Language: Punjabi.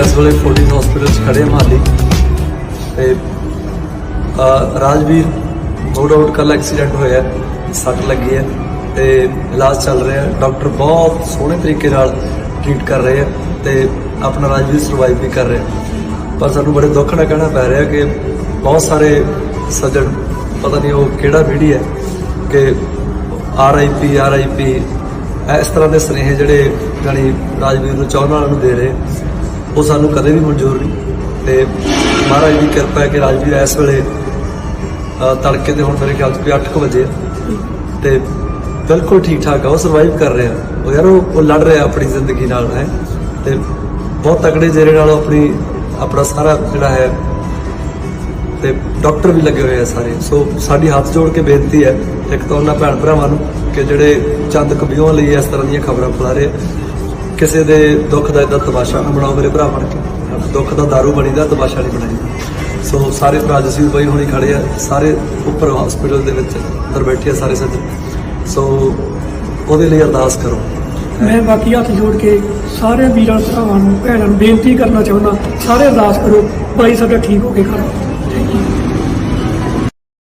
ਇਸ ਵੇਲੇ ਫੋਰਟਿਸ ਹਸਪੀਟਲ 'ਚ ਖੜੇ ਹਾਂ ਮਹਾਲੀ ਤੇ ਰਾਜਵੀਰ ਨੋ ਡਾਊਟ ਕੱਲ ਐਕਸੀਡੈਂਟ ਹੋਇਆ, ਸੱਟ ਲੱਗੀ ਹੈ ਤੇ ਇਲਾਜ ਚੱਲ ਰਿਹਾ ਡਾਕਟਰ ਬਹੁਤ ਸੋਹਣੇ ਤਰੀਕੇ ਨਾਲ ਟ੍ਰੀਟ ਕਰ ਰਹੇ ਆ ਤੇ ਆਪਣਾ ਰਾਜਵੀਰ ਸਰਵਾਈਵ ਵੀ ਕਰ ਰਿਹਾ ਪਰ ਸਾਨੂੰ ਬੜੇ ਦੁੱਖ ਨਾਲ ਕਹਿਣਾ ਪੈ ਰਿਹਾ ਕਿ ਬਹੁਤ ਸਾਰੇ ਸੱਜਣ, ਪਤਾ ਨਹੀਂ ਉਹ ਕਿਹੜਾ ਪੀੜ੍ਹੀ ਹੈ ਕਿ R I P R I ਪੀ ਇਸ ਤਰ੍ਹਾਂ ਦੇ ਸੁਨੇਹੇ ਜਿਹੜੇ ਜਾਣੀ ਰਾਜਵੀਰ ਨੂੰ ਚਾਹਣ ਵਾਲਿਆਂ ਨੂੰ ਦੇ ਰਹੇ। ਉਹ ਸਾਨੂੰ ਕਦੇ ਵੀ ਮਨਜ਼ੂਰ ਨਹੀਂ। ਤੇ ਮਹਾਰਾਜ ਦੀ ਕਿਰਪਾ ਹੈ ਕਿ ਰਾਜਵੀਰ ਇਸ ਵੇਲੇ ਅ, ਤੜਕੇ ਦੇ ਹੁਣ ਮੇਰੇ ਖਿਆਲ 'ਚ ਵੀ 8 ਵਜੇ ਆ। ਤੇ ਬਿਲਕੁਲ ਠੀਕ ਠਾਕ ਆ ਉਹ ਸਰਵਾਈਵ ਕਰ ਰਿਹਾ। ਉਹ ਯਾਰ ਉਹ ਉਹ ਲੜ ਰਿਹਾ ਆਪਣੀ ਜ਼ਿੰਦਗੀ ਨਾਲ ਹੈ। ਤੇ ਬਹੁਤ ਤਕੜੇ ਜਿਹੜੇ ਨਾਲ ਉਹ ਆਪਣੀ ਆਪਣਾ ਸਾਰਾ ਜਿਹੜਾ ਹੈ ਤੇ ਡਾਕਟਰ ਵੀ ਲੱਗੇ ਹੋਏ ਆ ਸਾਰੇ। ਸੋ ਸਾਡੀ ਹੱਥ ਜੋੜ ਕੇ ਬੇਨਤੀ ਹੈ ਇੱਕ ਤਾਂ ਉਹਨਾਂ ਭੈਣ ਭਰਾਵਾਂ ਨੂੰ ਕਿ ਜਿਹੜੇ ਚੰਦ ਕਬੀਆਂ ਲਈ ਇਸ ਤਰ੍ਹਾਂ ਦੀਆਂ ਖਬਰਾਂ ਫੈਲਾ ਰਹੇ ਆ। ਕਿਸੇ ਦੇ ਦੁੱਖ ਦਾ ਇਦਾਂ ਤਮਾਸ਼ਾ ਨਾ ਬਣਾਓ, ਮੇਰੇ ਭਰਾ ਬਣ ਕੇ। ਦੁੱਖ ਦਾ ਦਾਰੂ ਬਣੀਦਾ, ਤਮਾਸ਼ਾ ਨਹੀਂ ਬਣਾਈਦਾ। ਸੋ ਸਾਰੇ ਭਰਾ ਜਸਵੀਰ ਬਾਈ ਹੁਣੀ ਖੜੇ ਆ, ਸਾਰੇ ਉੱਪਰ ਹਸਪੀਟਲ ਦੇ ਵਿੱਚ ਅੰਦਰ ਬੈਠੇ ਆ ਸਾਰੇ ਸੱਜਣ। ਸੋ ਉਹਦੇ ਲਈ ਅਰਦਾਸ ਕਰੋ। ਮੈਂ ਬਾਕੀ ਹੱਥ ਜੋੜ ਕੇ ਸਾਰੇ ਵੀਰਾਂ, ਭਰਾਵਾਂ ਨੂੰ, ਭੈਣਾਂ ਨੂੰ ਬੇਨਤੀ ਕਰਨਾ ਚਾਹੁੰਦਾ, ਸਾਰੇ ਅਰਦਾਸ ਕਰੋ, ਬਾਈ ਸਾਡਾ ਠੀਕ ਹੋ ਕੇ ਘਰ